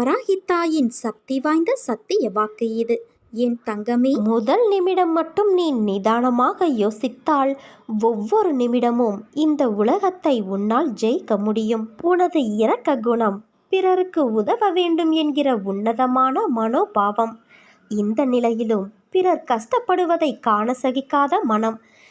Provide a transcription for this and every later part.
வராகித்தாயின் சக்தி வாய்ந்த சத்திய வாக்கு இது. என் தங்கமே முதல் நிமிடம் மட்டும் நீ நிதானமாக யோசித்தால் ஒவ்வொரு நிமிடமும் இந்த உலகத்தை உன்னால் ஜெயிக்க முடியும். உனது இரக்க குணம் பிறருக்கு உதவ வேண்டும் என்கிற உன்னதமான மனோபாவம். இந்த நிலையிலும் பிறர் கஷ்டப்படுவதை காண சகிக்காத மனம்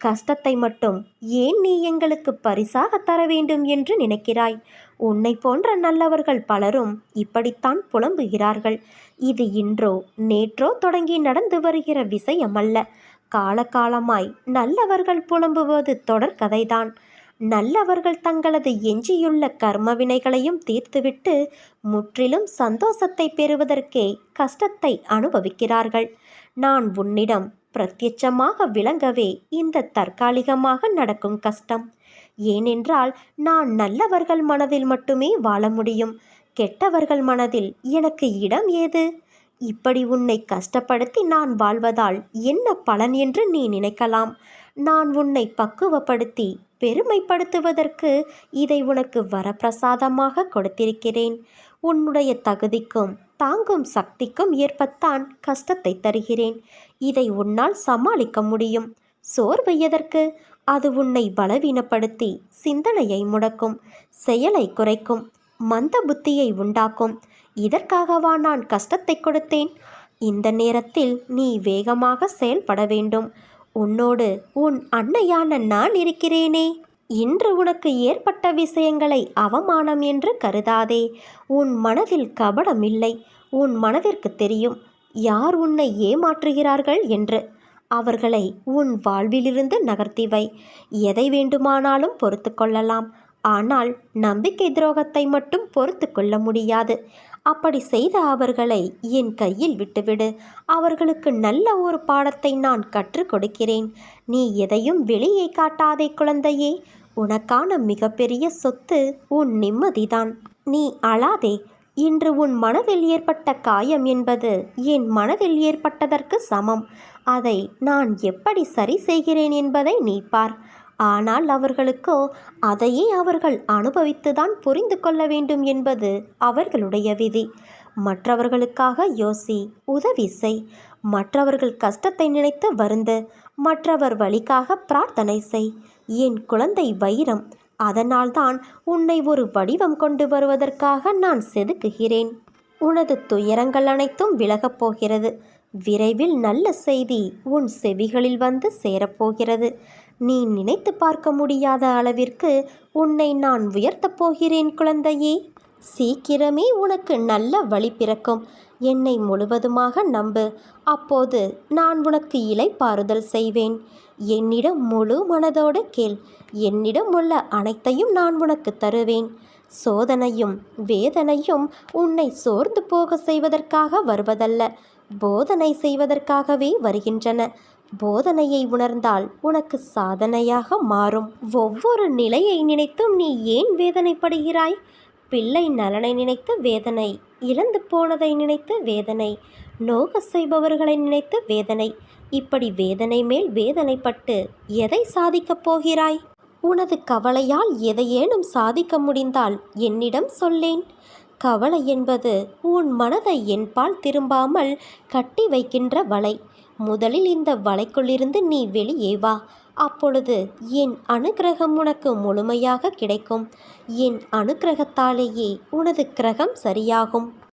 கஷ்டத்தை மட்டும் ஏன் நீ எங்களுக்கு பரிசாக தர வேண்டும் என்று நினைக்கிறாய்? உன்னை போன்ற நல்லவர்கள் பலரும் இப்படித்தான் புலம்புகிறார்கள். இது இன்றோ நேற்றோ தொடங்கி நடந்து வருகிற விஷயமல்ல காலகாலமாய் நல்லவர்கள் புலம்புவது தொடர்கதைதான் நல்லவர்கள் தங்களது எஞ்சியுள்ள கர்ம வினைகளையும் தீர்த்துவிட்டு முற்றிலும் சந்தோஷத்தை பெறுவதற்கே கஷ்டத்தை அனுபவிக்கிறார்கள். நான் உன்னிடம் பிரத்யட்சமாக விளங்கவே இந்த தற்காலிகமாக நடக்கும் கஷ்டம். ஏனென்றால் நான் நல்லவர்கள் மனதில் மட்டுமே வாழ முடியும். கெட்டவர்கள் மனதில் எனக்கு இடம் ஏது? இப்படி உன்னை கஷ்டப்படுத்தி நான் வாழ்வதால் என்ன பலன் என்று நீ நினைக்கலாம். நான் உன்னை பக்குவப்படுத்தி பெருமைப்படுத்துவதற்கு இதை உனக்கு வரப்பிரசாதமாக கொடுத்திருக்கிறேன். உன்னுடைய தகுதிக்கும் தாங்கும் சக்திக்கும் ஏற்பத்தான் கஷ்டத்தை தருகிறேன். இதை உன்னால் சமாளிக்க முடியும். சோர்வு எதற்கு? அது உன்னை பலவீனப்படுத்தி சிந்தனையை முடக்கும் செயலை குறைக்கும் மந்த புத்தியை உண்டாக்கும். இதற்காகவா நான் கஷ்டத்தை கொடுத்தேன்? இந்த நேரத்தில் நீ வேகமாக செயல்பட வேண்டும். உன்னோடு உன் அன்னையான நான் இருக்கிறேனே. இன்று உனக்கு ஏற்பட்ட விஷயங்களை அவமானம் என்று கருதாதே. உன் மனதில் கபடம் இல்லை உன் மனதிற்கு தெரியும். யார் உன்னை ஏமாற்றுகிறார்கள் என்று. அவர்களை உன் வாழ்விலிருந்து நகர்த்தி வை. எதை வேண்டுமானாலும் பொறுத்து கொள்ளலாம். ஆனால் நம்பிக்கை துரோகத்தை மட்டும் பொறுத்து கொள்ள முடியாது. அப்படி செய்த அவர்களை என் கையில் விட்டுவிடு. அவர்களுக்கு நல்ல ஒரு பாடத்தை நான் கற்றுக் கொடுக்கிறேன். நீ எதையும் வெளியே காட்டாதே குழந்தையே. உனக்கான மிகப்பெரிய சொத்து உன் நிம்மதிதான். நீ அழாதே. இன்று உன் மனதில் ஏற்பட்ட காயம் என்பது என் மனதில் ஏற்பட்டதற்கு சமம். அதை நான் எப்படி சரி செய்கிறேன் என்பதை நீ பார். ஆனால் அவர்களுக்கோ அதையே அவர்கள் அனுபவித்துதான் புரிந்து கொள்ள வேண்டும் என்பது அவர்களுடைய விதி. மற்றவர்களுக்காக யோசி உதவி செய். மற்றவர்கள் கஷ்டத்தை நினைத்து வருந்து மற்றவர் வழிக்காக பிரார்த்தனை செய். என் குழந்தை வைரம் அதனால்தான் உன்னை ஒரு வடிவம் கொண்டு வருவதற்காக நான் செதுக்குகிறேன். உனது துயரங்கள் அனைத்தும் விலகப் போகிறது. விரைவில் நல்ல செய்தி உன் செவிகளில் வந்து சேரப்போகிறது. நீ நினைத்து பார்க்க முடியாத அளவிற்கு உன்னை நான் உயர்த்தப் போகிறேன் குழந்தையே. சீக்கிரமே உனக்கு நல்ல வழி பிறக்கும். என்னை முழுவதுமாக நம்பு. அப்போது நான் உனக்கு இலைப்பாறுதல் செய்வேன். என்னிடம் முழு மனதோடு கேள். என்னிடம் உள்ள அனைத்தையும் நான் உனக்கு தருவேன். சோதனையும் வேதனையும் உன்னை சோர்ந்து போக செய்வதற்காக வருவதல்ல. போதனை செய்வதற்காகவே வருகின்றன. போதனையை உணர்ந்தால் உனக்கு சாதனையாக மாறும். ஒவ்வொரு நிலையை நினைத்தும் நீ ஏன் வேதனைப்படுகிறாய்? பிள்ளை நலனை நினைத்து வேதனை இழந்து போனதை நினைத்து வேதனை நோக செய்பவர்களை நினைத்து வேதனை இப்படி வேதனை மேல் வேதனைப்பட்டு எதை சாதிக்கப் போகிறாய்? உனது கவலையால் எதையேனும் சாதிக்க முடிந்தால் என்னிடம் சொல்லேன். கவலை என்பது உன் மனதை என்பால் திரும்பாமல் கட்டி வைக்கின்ற வலை. முதலில் இந்த வலைக்குள்ளிருந்து நீ வெளியே வா. அப்பொழுது என் அனுக்கிரகம் உனக்கு முழுமையாக கிடைக்கும். என் அனுக்கிரகத்தாலேயே உனது கிரகம் சரியாகும்.